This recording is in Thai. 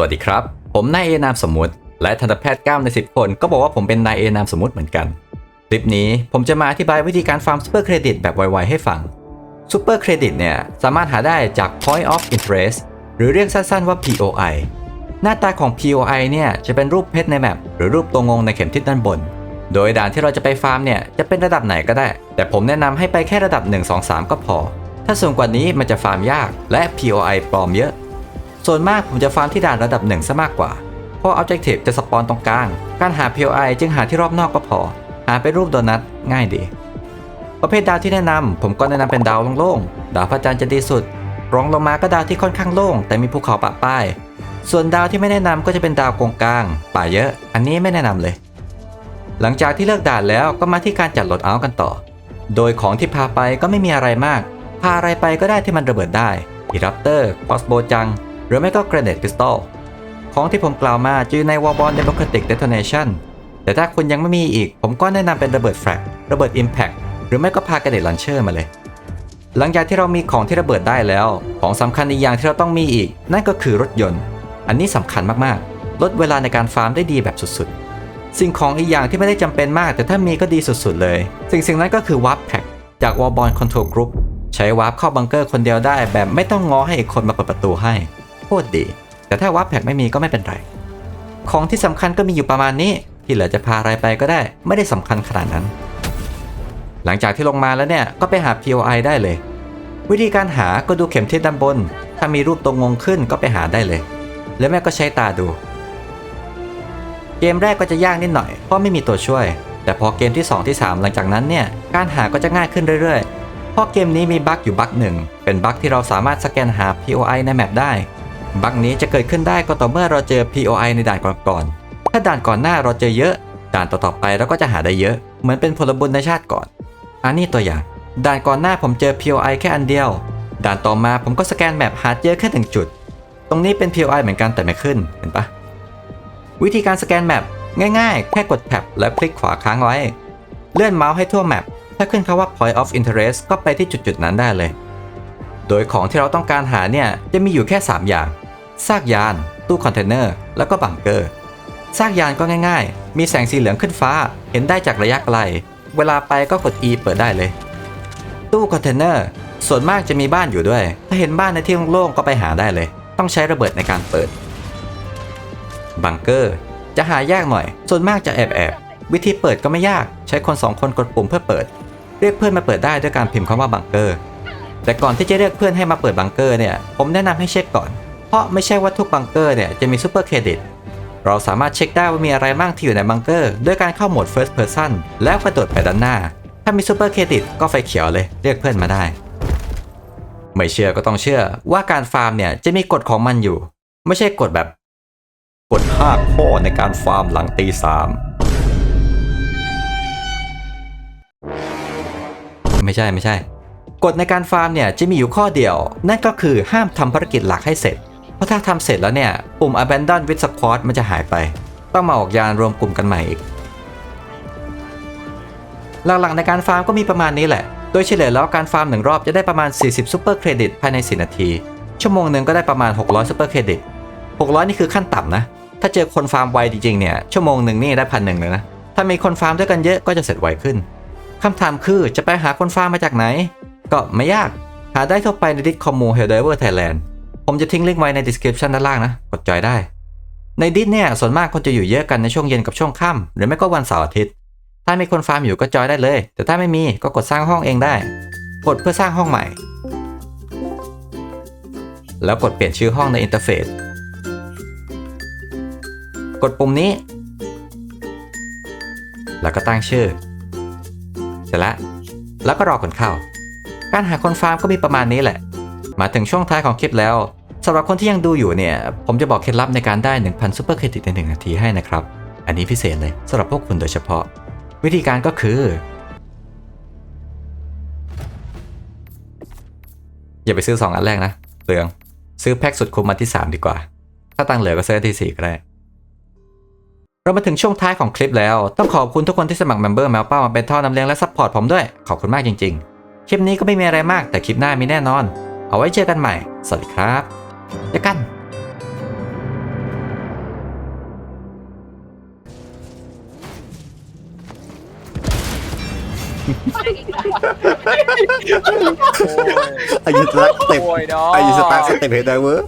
วัสดีครับ ผมนายเอนามสมมุติ และทันตแพทย์9ใน 10 คน ก็บอกว่าผมเป็นนายเอนามสมมุติเหมือนกัน คลิปนี้ผมจะมาอธิบายวิธีการฟาร์มซูเปอร์เครดิตแบบไวๆให้ฟังซูเปอร์เครดิตเนี่ย สามารถหาได้จาก Point of Interest หรือเรียกสั้นๆว่า POI หน้าตาของ POI เนี่ยจะเป็นรูปเพชรในแมปหรือรูปตัวงงในเข็มทิศด้านบน โดยด่านที่เราจะไปฟาร์มเนี่ยจะเป็นระดับไหนก็ได้ แต่ผมแนะนำให้ไปแค่ระดับ 1 2 3 ก็พอ ถ้าสูงกว่านี้มันจะฟาร์มยากและ POI ปลอมเยอะ ส่วนมากผมจะฟาร์มที่ด่านระดับหนึ่งซะมากกว่า เพราะ Objective จะสปอนตรงกลาง การหา POI จึงหาที่รอบนอกก็พอ หาเป็นรูปโดนัทง่ายดี ประเภทดาวที่แนะนำผมก็แนะนำเป็นดาวโล่งๆ ดาวพระจันทร์จะดีสุด รองลงมาก็ดาวที่ค่อนข้างโล่ง แต่มีภูเขาปะป้าย ส่วนดาวที่ไม่แนะนำก็จะเป็นดาวกงกลาง ป่าเยอะ อันนี้ไม่แนะนำเลย หลังจากที่เลิกด่านแล้วก็มาที่การจัดโหลดเอากันต่อ โดยของที่พาไปก็ไม่มีอะไรมาก พาอะไรไปก็ได้ที่มันระเบิดได้อีรับเตอร์คอสโบจัง หรือไม่ก็ Grenade Pistol ของที่ผมกล่าวมาจะอยู่ใน Warbond Democratic Detonation แต่ถ้าคุณยังไม่มีอีก ผมก็แนะนำเป็นระเบิดแฟลกระเบิด Impact หรือไม่ก็พากระเด็ดลันเชอร์มาเลย หลังจากที่เรามีของที่ระเบิดได้แล้ว ของสำคัญอีกอย่างที่เราต้องมีอีก นั่นก็คือรถยนต์ อันนี้สำคัญมากๆ ลดเวลาในการฟาร์มได้ดีแบบสุดๆ สิ่งของอีกอย่างที่ไม่ได้จำเป็นมาก แต่ถ้ามีก็ดีสุดๆเลย สิ่งสิ่งนั้นก็คือ Warp Pack จาก Warbond Control Group ใช้วาร์ปเข้าบังเกอร์คนเดียวได้แบบไม่ต้องง้อให้อีกคนมาเปิดประตูให้ คตรดี แต่ถ้าวาร์ปแพ็กไม่มีก็ไม่เป็นไร ของที่สำคัญก็มีอยู่ประมาณนี้ ที่เหลือจะพาอะไรไปก็ได้ไม่ได้สำคัญขนาดนั้น หลังจากที่ลงมาแล้วเนี่ยก็ไปหา POI ได้เลย วิธีการหาก็ดูเข็มทิศด้านบน ถ้ามีรูปตรงงงขึ้นก็ไปหาได้เลย แล้วแม่ก็ใช้ตาดู เกมแรกก็จะยากนิดหน่อยเพราะไม่มีตัวช่วย แต่พอเกมที่ 2 ที่ 3 หลังจากนั้นเนี่ยการหาก็จะง่ายขึ้นเรื่อยๆเพราะเกมนี้มีบั๊กอยู่บั๊กหนึ่ง เป็นบั๊กที่เราสามารถสแกนหา POI ในแมปได้ บั๊กนี้จะเกิดขึ้นได้ก็ต่อเมื่อเราเจอ POI ในด่านก่อนๆ ถ้าด่านก่อนหน้าเราเจอเยอะ ด่านต่อๆไปเราก็จะหาได้เยอะ เหมือนเป็นพลบุญในชาติก่อน อันนี้ตัวอย่าง ด่านก่อนหน้าผมเจอ POI แค่อันเดียว ด่านต่อมาผมก็สแกนแมปหาเจอแค่หนึ่งจุด ตรงนี้เป็น POI เหมือนกันแต่ไม่ขึ้น เห็นปะ วิธีการสแกนแมปง่ายๆ แค่กดแท็บและคลิกขวาค้างไว้ เลื่อนเมาส์ให้ทั่วแมป ถ้าขึ้นคำว่า point of interest ก็ไปที่จุดๆนั้นได้เลย โดยของที่เราต้องการหาเนี่ยจะมีอยู่แค่ 3 อย่าง ซากยาน ตู้คอนเทนเนอร์ แล้วก็บังเกอร์ ซากยานก็ง่ายๆ มีแสงสีเหลืองขึ้นฟ้า เห็นได้จากระยะไกล เวลาไปก็กด E เปิดได้เลย ตู้คอนเทนเนอร์ ส่วนมากจะมีบ้านอยู่ด้วย ถ้าเห็นบ้านในที่โล่งๆก็ไปหาได้เลย ต้องใช้ระเบิดในการเปิด บังเกอร์ จะหายากหน่อย ส่วนมากจะแอบแอบๆวิธีเปิดก็ไม่ยาก ใช้คนสองคนกดปุ่มเพื่อเปิด เรียกเพื่อนมาเปิดได้ด้วยการพิมพ์คำว่าบังเกอร์ แต่ก่อนที่จะเรียกเพื่อนให้มาเปิดบังเกอร์เนี่ย ผมแนะนำให้เช็คก่อน เพราะไม่ใช่ว่าทุกบังเกอร์เนี่ยจะมีซูเปอร์เครดิต เราสามารถเช็คได้ว่ามีอะไรบ้างที่อยู่ในบังเกอร์ด้วยการเข้าโหมด First Person แล้วกระโดดไปด้านหน้า ถ้ามีซูเปอร์เครดิตก็ไฟเขียวเลย เรียกเพื่อนมาได้ ไม่เชื่อก็ต้องเชื่อว่าการฟาร์มเนี่ยจะมีกฎของมันอยู่ ไม่ใช่กฎแบบกฎ5ข้อในการฟาร์มหลังตีสามไม่ใช่ไม่ใช่ กฎในการฟาร์มเนี่ยจะมีอยู่ข้อเดียว นั่นก็คือห้ามทำภารกิจหลักให้เสร็จ เพราะถ้าทำเสร็จแล้วเนี่ยปุ่ม abandon with squad มันจะหายไป ต้องมาออกยานรวมกลุ่มกันใหม่อีก หลักๆในการฟาร์มก็มีประมาณนี้แหละ โดยเฉลี่ยแล้วการฟาร์มหนึ่งรอบจะได้ประมาณ 40ซูเปอร์เครดิตภายใน 4 นาที ชั่วโมงหนึ่งก็ได้ประมาณ 600ซูเปอร์เครดิต600 นี่คือขั้นต่ำนะ ถ้าเจอคนฟาร์มไวจริงๆเนี่ยชั่วโมงหนึ่งนี่ได้พันหนึ่งเลยนะ ถ้ามีคนฟาร์มด้วยกันเยอะก็จะเสร็จไวขึ้นคำถามคือจะไปหาคนฟาร์มมาจากไหน ก็ไม่ยาก หาได้ทั่วไปในดิสคอมมูเฮลเดเวอร์ไทยแลนด์ผมจะทิ้งลิงก์ไว้ใน description ด้านล่างนะ กดจอยได้ ในดิสเนี่ยส่วนมากคนจะอยู่เยอะกันในช่วงเย็นกับช่วงค่ำหรือไม่ก็วันเสาร์อาทิตย์ ถ้ามีคนฟาร์มอยู่ก็จอยได้เลย แต่ถ้าไม่มีก็กดสร้างห้องเองได้ กดเพื่อสร้างห้องใหม่ แล้วกดเปลี่ยนชื่อห้องในอินเทอร์เฟซกดปุ่มนี้ แล้วก็ตั้งชื่อ เสร็จแล้ว แล้วก็รอคนเข้า การหาคนฟาร์มก็มีประมาณนี้แหละ มาถึงช่วงท้ายของคลิปแล้วสำหรับคนที่ยังดูอยู่เนี่ย ผมจะบอกเคล็ดลับในการได้ 1,000ซูเปอร์เครดิตใน 1 นาทีให้นะครับ อันนี้พิเศษเลยสำหรับพวกคุณโดยเฉพาะ วิธีการก็คือ อย่าไปซื้อ 2 อันแรกนะเปลือง ซื้อแพ็กสุดคุ้มมาที่ 3 ดีกว่า ถ้าตังเหลือก็ซื้อที่ 4 ก็ได้เรามาถึงช่วงท้ายของคลิปแล้ว ต้องขอบคุณทุกคนที่สมัครเมมเบอร์แมวเป้ามาเป็นท่อนำเลี้ยงและซัพพอร์ตผมด้วย ขอบคุณมากจริง ๆ คลิปนี้ก็ไม่มีอะไรมากแต่คลิปหน้ามีแน่นอน เอาไว้เจอกันใหม่ สวัสดีครับเจอกันอายุสตาร์เต็มโอ้ยน้ายุสตาร์เต็มเห็นได้เว้ย